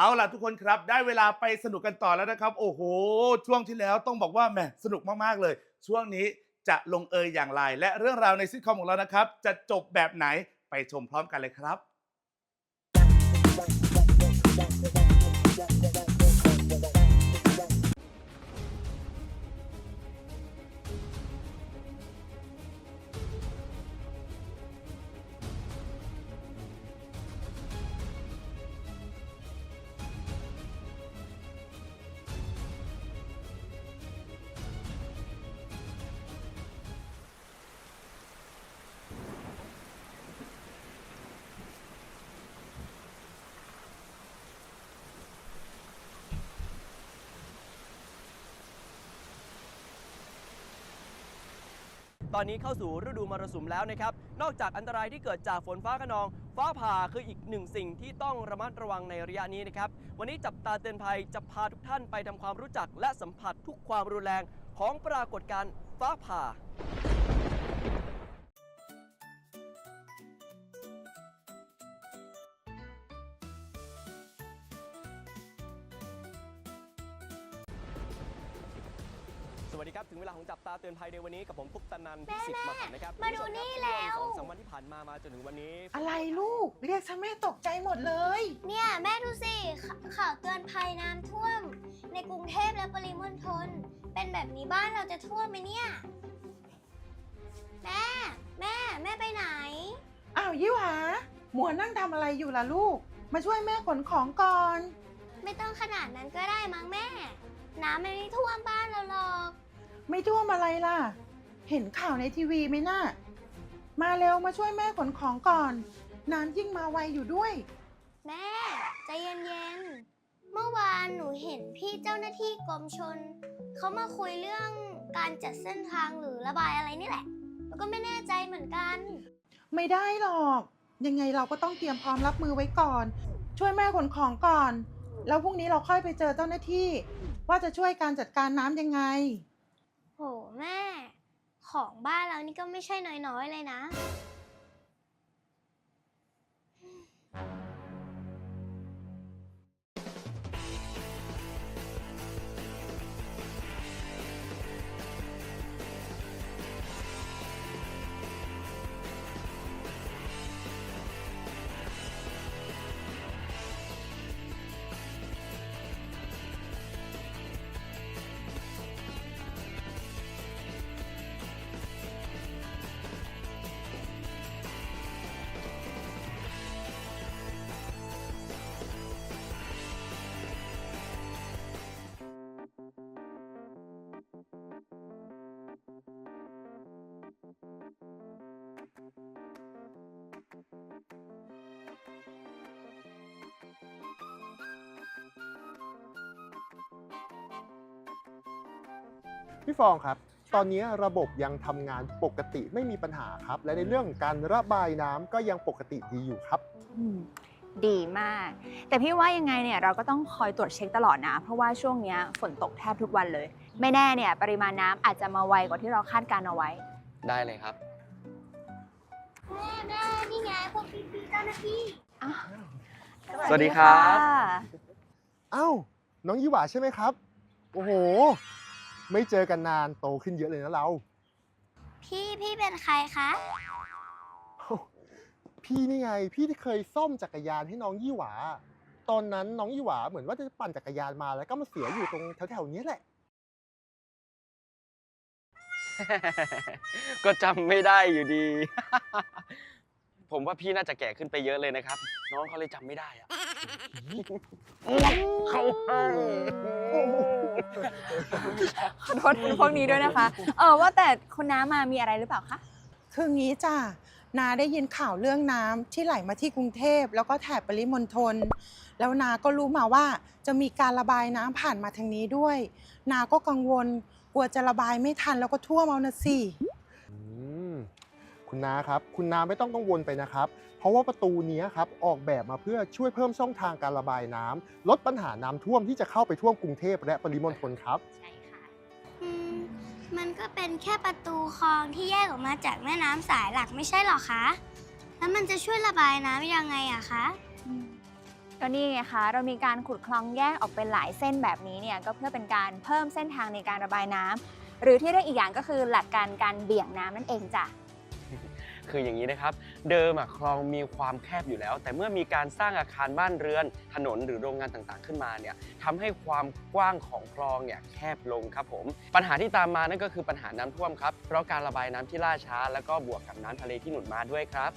เอาล่ะทุกคนครับได้เวลาไปสนุกกันต่อแล้วนะครับ โอ้โห ช่วงที่แล้วต้องบอกว่าแหมสนุกมากๆเลย ช่วงนี้จะลงเอยอย่างไร และเรื่องราวในซิทคอมของเรานะครับ จะจบแบบไหนไปชมพร้อมกันเลยครับ ตอนนี้เข้าสู่ฤดูมรสุมแล้วนะครับ นอกจากอันตรายที่เกิดจากฝนฟ้าขนอง ฟ้าผ่าคืออีกหนึ่งสิ่งที่ต้องระมัดระวังในระยะนี้นะครับ วันนี้จับตาเตือนภัยจะพาทุกท่านไปทำความรู้จัก และสัมผัสทุกความรุนแรงของปรากฏการณ์ฟ้าผ่า วัสดีครับ ถึงเวลาของจับตาเตือนภัยในวันนี้กับผมพุกตนันท์พิสิทธิ์มหันต์นะครับมาดูนี่แล้วสองสามวันที่ผ่านมามาจนถึงวันนี้ อะไรลูก เรียกฉันแม่ตกใจหมดเลย เนี่ยแม่ดูสิขข่าวเตือนภัยน้ำท่วม ในกรุงเทพและปริมณฑลเป็นแบบนี้บ้านเราจะท่วมไหมเนี่ยแม่แม่แม่ไปไหนอ้าวยี่หวาหมัวนั่งทำอะไรอยู่ล่ะลูก มาช่วยแม่ขนของก่อน ไม่ต้องขนาดนั้นก็ได้มั้งแม่น้ำมันไม่ท่วมบ้านเราหรอก ไม่ท่วมอะไรล่ะ เห็นข่าวในทีวีไหมน่ะ มาเร็วมาช่วยแม่ขนของก่อน น้ำยิ่งมาไวอยู่ด้วย แม่ใจเย็นๆ เมื่อวานหนูเห็นพี่เจ้าหน้าที่กรมชน เขามาคุยเรื่องการจัดเส้นทางหรือระบายอะไรนี่แหละ แล้วก็ไม่แน่ใจเหมือนกัน ไม่ได้หรอก ยังไงเราก็ต้องเตรียมพร้อมรับมือไว้ก่อน ช่วยแม่ขนของก่อน แล้วพรุ่งนี้เราค่อยไปเจอเจ้าหน้าที่ ว่าจะช่วยการจัดการน้ำยังไง โหแม่ ของบ้านเรานี่ก็ไม่ใช่น้อยๆเลยนะ พี่ฟองครับ ตอนนี้ระบบยังทำงานปกติไม่มีปัญหาครับ และในเรื่องการระบายน้ำก็ยังปกติดีอยู่ครับ อืมดีมาก แต่พี่ว่ายังไงเนี่ยเราก็ต้องคอยตรวจเช็คตลอดนะ เพราะว่าช่วงเนี้ยฝนตกแทบทุกวันเลย ไม่แน่เนี่ยปริมาณน้ำอาจจะมาไวกว่าที่เราคาดการเอาไว้ ได้เลยครับ แม่แม่นี่ไงพวกพี่ๆเจ้าหน้าที่อ้าวสวัสดีครับะเอ้า น้องยี่หวาใช่ไหมครับ โอ้โห ไม่เจอกันนานโตขึ้นเยอะเลยนะเรา พี่พี่เป็นใครคะ พี่นี่ไง พี่ที่เคยซ่อมจักรยานให้น้องยี่หวา ตอนนั้นน้องยี่หวาเหมือนว่าจะปั่นจักรยานมาแล้วก็มาเสียอยู่ตรงแถวๆนี้แหละ ก็จำไม่ได้อยู่ดี ผมว่าพี่น่าจะแก่ขึ้นไปเยอะเลยนะครับ น้องเขาเลยจำไม่ได้อะเขาให้ขอโทษพวกนี้ด้วยนะคะ เออว่าแต่คุณน้ามามีอะไรหรือเปล่าคะ คืองี้จ้ะนาได้ยินข่าวเรื่องน้ำที่ไหลมาที่กรุงเทพ แล้วก็แถบปริมณฑลแล้วนาก็รู้มาว่าจะมีการระบายน้ำผ่านมาทางนี้ด้วย นาก็กังวลกลัวจะระบายไม่ทันแล้วก็ท่วมเอานะสิอืม คุณนาครับ คุณนาไม่ต้องกังวลไปนะครับ เพราะว่าประตูเนี้ยครับออกแบบมาเพื่อช่วยเพิ่มช่องทางการระบายน้ำลดปัญหาน้ำท่วมที่จะเข้าไปท่วมกรุงเทพและปริมณฑลครับใช่ค่ะอืมมันก็เป็นแค่ประตูคลองที่แยกออกมาจากแม่น้ำสายหลักไม่ใช่หรอคะแล้วมันจะช่วยระบายน้ำยังไงอะคะก็นี่ไงคะเรามีการขุดคลองแยกออกเป็นหลายเส้นแบบนี้เนี่ยก็เพื่อเป็นการเพิ่มเส้นทางในการระบายน้ำหรือที่เรียกอีกอย่างก็คือหลักการการเบี่ยงน้ำนั่นเองจ้ะ คืออย่างนี้นะครับ เดิมอะคลองมีความแคบอยู่แล้ว แต่เมื่อมีการสร้างอาคารบ้านเรือน ถนนหรือโรงงานต่างๆขึ้นมาเนี่ยทำให้ความกว้างของคลองเนี่ยแคบลงครับผม ปัญหาที่ตามมานั่นก็คือปัญหาน้ำท่วมครับ เพราะการระบายน้ำที่ล่าช้า แล้วก็บวกกับน้ำทะเลที่หนุนมาด้วยครับ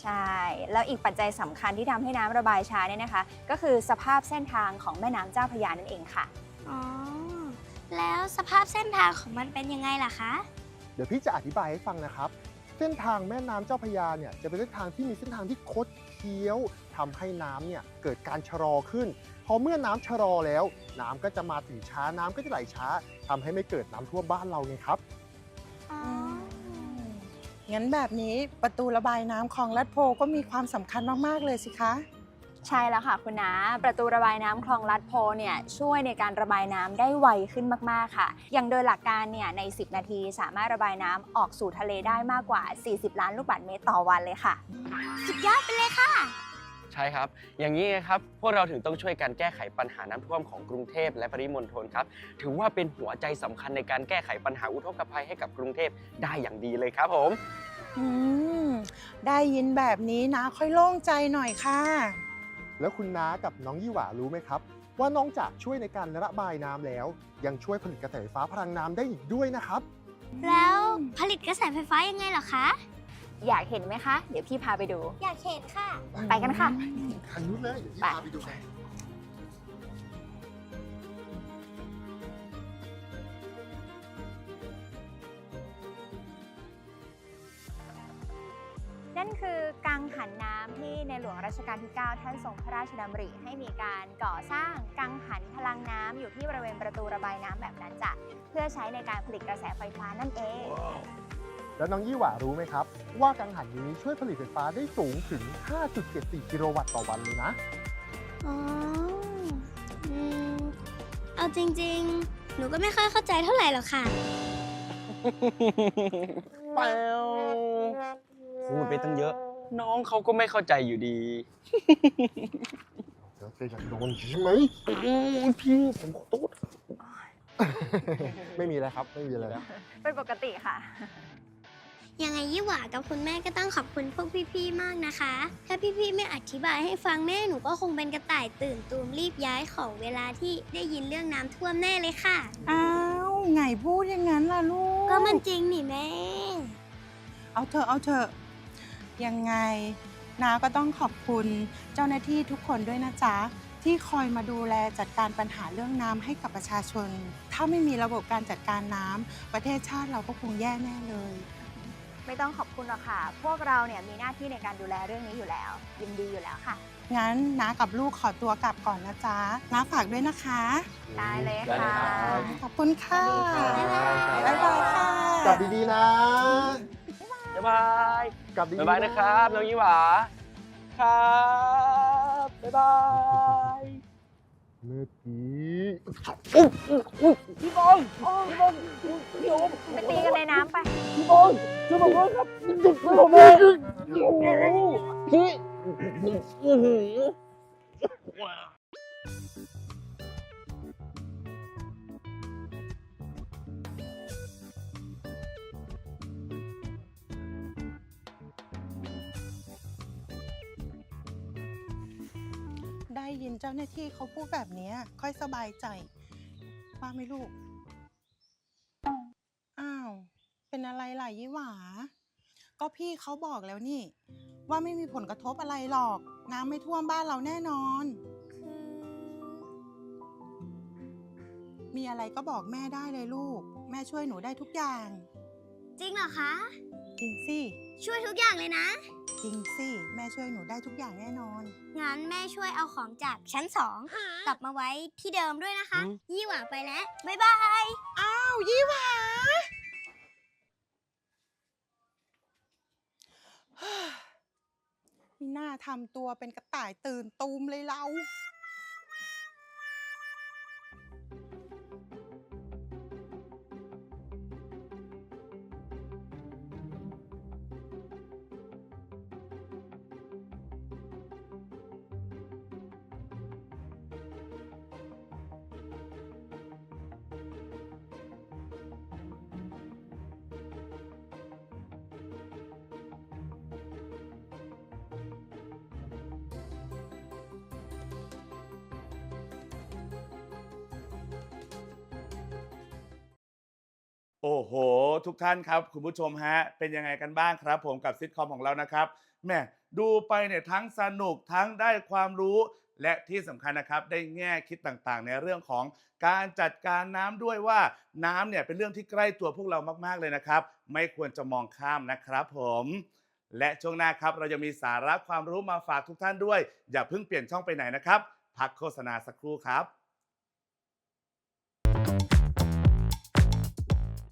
ใช่ แล้วอีกปัจจัยสำคัญที่ทำให้น้ำระบายช้าเนี่ยนะคะ ก็คือสภาพเส้นทางของแม่น้ำเจ้าพระยานั่นเองค่ะอ๋อแล้วสภาพเส้นทางของมันเป็นยังไงล่ะคะ เดี๋ยวพี่จะอธิบายให้ฟังนะครับ เส้นทางแม่น้ำเจ้าพระยาเนี่ยจะเป็นเส้นทางที่มีเส้นทางที่คดเคี้ยวทำให้น้ำเนี่ยเกิดการชะลอขึ้น พอเมื่อน้ำชะลอแล้ว น้ำก็จะมาถึงช้าน้ำก็จะไหลช้าทำให้ไม่เกิดน้ำท่วมบ้านเราไงครับ อ๋องั้นแบบนี้ประตูระบายน้ำคลองลัดโพก็มีความสำคัญมาก ๆ เลยสิคะ ใช่แล้วค่ะคุณนาประตูระบายน้ำคลองลัดโพเนี่ยช่วยในการระบายน้ำได้ไวขึ้นมากๆค่ะ อย่างโดยหลักการเนี่ยใน 10 นาทีสามารถระบายน้ำออกสู่ทะเลได้มากกว่า 40 ล้านลูกบาศก์เมตรต่อวันเลยค่ะ สุดยอดไปเลยค่ะ ใช่ครับ อย่างนี้ไงครับพวกเราถึงต้องช่วยกันแก้ไขปัญหาน้ำท่วมของกรุงเทพและปริมณฑลครับ ถือว่าเป็นหัวใจสำคัญในการแก้ไขปัญหาอุทกภัยให้กับกรุงเทพได้อย่างดีเลยครับผมอืมได้ยินแบบนี้นะค่อยโล่งใจหน่อยค่ะ แล้วคุณน้ากับน้องยี่หว่ารู้ไหมครับ ว่านอกจากช่วยในการระบายน้ำแล้ว ยังช่วยผลิตกระแสไฟฟ้าพลังน้ำได้อีกด้วยนะครับ แล้วผลิตกระแสไฟฟ้ายังไงเหรอคะ อยากเห็นไหมคะ เดี๋ยวพี่พาไปดู อยากเห็นค่ะ ไปกันค่ะทางนู้นเลยเดี๋ยวพี่ไปพาไปดู นั่นคือกังหันน้ำที่ในหลวงรัชกาลที่ 9 ท่านทรงพระราชดำริให้มีการก่อสร้างกังหันพลังน้ำอยู่ที่บริเวณประตูระบายน้ำแบบนั้นจ้ะเพื่อใช้ในการผลิตกระแสไฟฟ้านั่นเอง แล้วน้องยี่หว่ารู้ไหมครับ ว่ากังหันนี้ช่วยผลิตไฟฟ้าได้สูงถึง 5.74 กิโลวัตต์ต่อวันเลยนะ อ๋ออืมเอาจริงๆ หนูก็ไม่ค่อยเข้าใจเท่าไหร่หรอกค่ะ เปล่า พูดไปตั้งเยอะ น้องเขาก็ไม่เข้าใจอยู่ดีเดี๋ยวแกอยากโดนใช่ไหมพี่ผมขอโทษ ไม่มีแล้วครับ ไม่มีอะไรแล้ว เป็นปกติค่ะ ยังไงยี่หว่ากับคุณแม่ก็ต้องขอบคุณพวกพี่ๆ มากนะคะ ถ้าพี่ๆ ไม่อธิบายให้ฟังแม่หนูก็คงเป็นกระต่ายตื่นตูมรีบย้ายของเวลาที่ได้ยินเรื่องน้ำท่วมแน่เลยค่ะ อ้าวไงพูดอย่างนั้นล่ะลูก ก็มันจริงนี่แม่ เอาเถอะเอาเถอะ ยังไงนาก็ต้องขอบคุณเจ้าหน้าที่ทุกคนด้วยนะจ๊ะ ที่คอยมาดูแลจัดการปัญหาเรื่องน้ำให้กับประชาชน ถ้าไม่มีระบบการจัดการน้ำประเทศชาติเราก็คงแย่แน่เลย ไม่ต้องขอบคุณหรอกค่ะ พวกเราเนี่ยมีหน้าที่ในการดูแลเรื่องนี้อยู่แล้ว ยินดีอยู่แล้วค่ะ งั้นน้ากับลูกขอตัวกลับก่อนนะจ๊ะน้าฝากด้วยนะคะ ได้เลยได้เลยค่ะครับ ขอบคุณค่ะ บ๊ายบายบ๊ายบายค่ะ กลับดีๆนะ บ๊ายบายกลับดีๆบ๊ายบายนะครับน้องยี่หวาครับบ๊ายบายเมื่อกี้พี่บอลพี่บอลพี่โอมไปตีกันในน้ำไปพี่บอลช่วยผมด้วยครับหยุดผมเลยโอ้โหพี่ ยินเจ้าหน้าที่เขาพูดแบบเนี้ยค่อยสบายใจว่าไหมลูก อ้าว เป็นอะไรล่ะยี่หวา ก็พี่เขาบอกแล้วนี่ ว่าไม่มีผลกระทบอะไรหรอก น้ำไม่ท่วมบ้านเราแน่นอนมีอะไรก็บอกแม่ได้เลยลูก แม่ช่วยหนูได้ทุกอย่าง จริงเหรอคะ จริงสิ ช่วยทุกอย่างเลยนะ จริงสิ แม่ช่วยหนูได้ทุกอย่างแน่นอน งั้นแม่ช่วยเอาของจากชั้นสองกลับมาไว้ที่เดิมด้วยนะคะ ยี่หว่าไปแล้ว บ๊ายบาย อ้าว ยี่หวามีหน้าทำตัวเป็นกระต่ายตื่นตูมเลยเรา โอ้โห ทุกท่านครับ คุณผู้ชมฮะ เป็นยังไงกันบ้างครับ ผมกับซิทคอมของเรานะครับแม่ดูไปเนี่ยทั้งสนุกทั้งได้ความรู้ และที่สำคัญนะครับได้แง่คิดต่างๆ ในเรื่องของการจัดการน้ำด้วยว่าน้ำเนี่ยเป็นเรื่องที่ใกล้ตัวพวกเรามากๆเลยนะครับ ไม่ควรจะมองข้ามนะครับ ผมและช่วงหน้าครับ เราจะมีสาระความรู้มาฝากทุกท่านด้วย อย่าเพิ่งเปลี่ยนช่องไปไหนนะครับ พักโฆษณาสักครู่ครับ